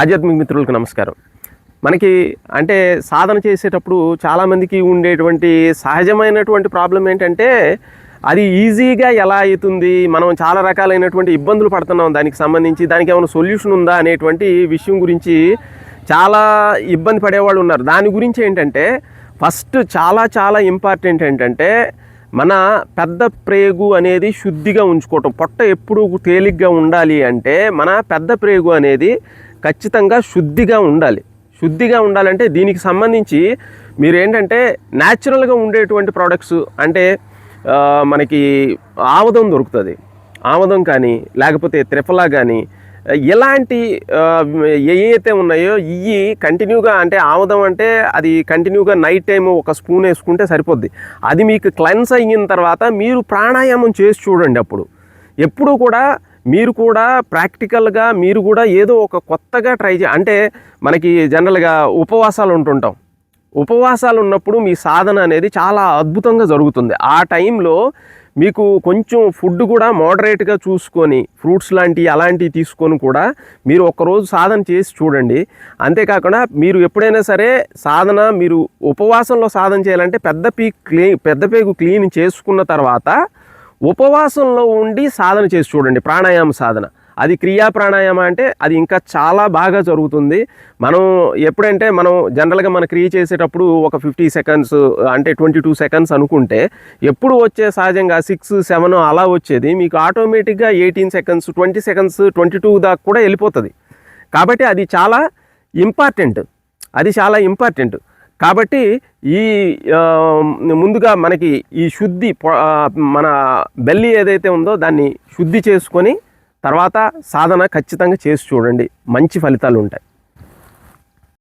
ఆధ్యాత్మిక మిత్రులకు నమస్కారం. మనకి అంటే సాధన చేసేటప్పుడు చాలామందికి ఉండేటువంటి సహజమైనటువంటి ప్రాబ్లం ఏంటంటే అది ఈజీగా ఎలా అవుతుంది మనం చాలా రకాలైనటువంటి ఇబ్బందులు పడుతున్నాం దానికి సంబంధించి దానికి ఏమైనా సొల్యూషన్ ఉందా అనేటువంటి విషయం గురించి చాలా ఇబ్బంది పడేవాళ్ళు ఉన్నారు. దాని గురించి ఏంటంటే ఫస్ట్ చాలా చాలా ఇంపార్టెంట్ ఏంటంటే మన పెద్ద ప్రేగు అనేది శుద్ధిగా ఉంచుకోవటం పొట్ట ఎప్పుడు తేలిగ్గా ఉండాలి అంటే మన పెద్ద ప్రేగు అనేది ఖచ్చితంగా శుద్ధిగా ఉండాలి. శుద్ధిగా ఉండాలంటే దీనికి సంబంధించి మీరు ఏంటంటే న్యాచురల్గా ఉండేటువంటి ప్రోడక్ట్స్ అంటే మనకి ఆముదం దొరుకుతుంది. ఆముదం కానీ లేకపోతే త్రిఫలా కానీ ఎలాంటి ఏవైతే అయితే ఉన్నాయో ఇవి కంటిన్యూగా అంటే ఆముదం అంటే అది కంటిన్యూగా నైట్ టైం ఒక స్పూన్ వేసుకుంటే సరిపోద్ది. అది మీకు క్లెన్స్ అయిన తర్వాత మీరు ప్రాణాయామం చేసి చూడండి అప్పుడు. ఎప్పుడూ కూడా మీరు కూడా ప్రాక్టికల్గా మీరు కూడా ఏదో ఒక కొత్తగా ట్రై చే అంటే మనకి జనరల్గా ఉపవాసాలు ఉంటుంటాం. ఉపవాసాలు ఉన్నప్పుడు మీ సాధన అనేది చాలా అద్భుతంగా జరుగుతుంది. ఆ టైంలో మీకు కొంచెం ఫుడ్ కూడా మోడరేట్గా చూసుకొని ఫ్రూట్స్ లాంటివి అలాంటివి తీసుకొని కూడా మీరు ఒక్కరోజు సాధన చేసి చూడండి. అంతేకాకుండా మీరు ఎప్పుడైనా సరే సాధన మీరు ఉపవాసంలో సాధన చేయాలంటే పెద్ద పీ క్లీ పెద్ద పేగు క్లీన్ చేసుకున్న తర్వాత ఉపవాసంలో ఉండి సాధన చేసి చూడండి ప్రాణాయామ సాధన. అది క్రియా ప్రాణాయామ అంటే అది ఇంకా చాలా బాగా జరుగుతుంది. మనం ఎప్పుడంటే మనం జనరల్గా మన క్రియ చేసేటప్పుడు ఒక ఫిఫ్టీ సెకండ్స్ అంటే ట్వంటీ టూ సెకండ్స్ అనుకుంటే ఎప్పుడు వచ్చే సహజంగా సిక్స్ సెవెన్ అలా వచ్చేది మీకు ఆటోమేటిక్గా eighteen seconds twenty seconds twenty two దాకా కూడా వెళ్ళిపోతుంది. కాబట్టి అది చాలా ఇంపార్టెంట్. అది చాలా ఇంపార్టెంట్. కాబట్టి ఈ ముందుగా మనకి ఈ శుద్ధి మన బెల్లి ఏదైతే ఉందో దాన్ని శుద్ధి చేసుకొని తర్వాత సాధన ఖచ్చితంగా చేసి చూడండి. మంచి ఫలితాలు ఉంటాయి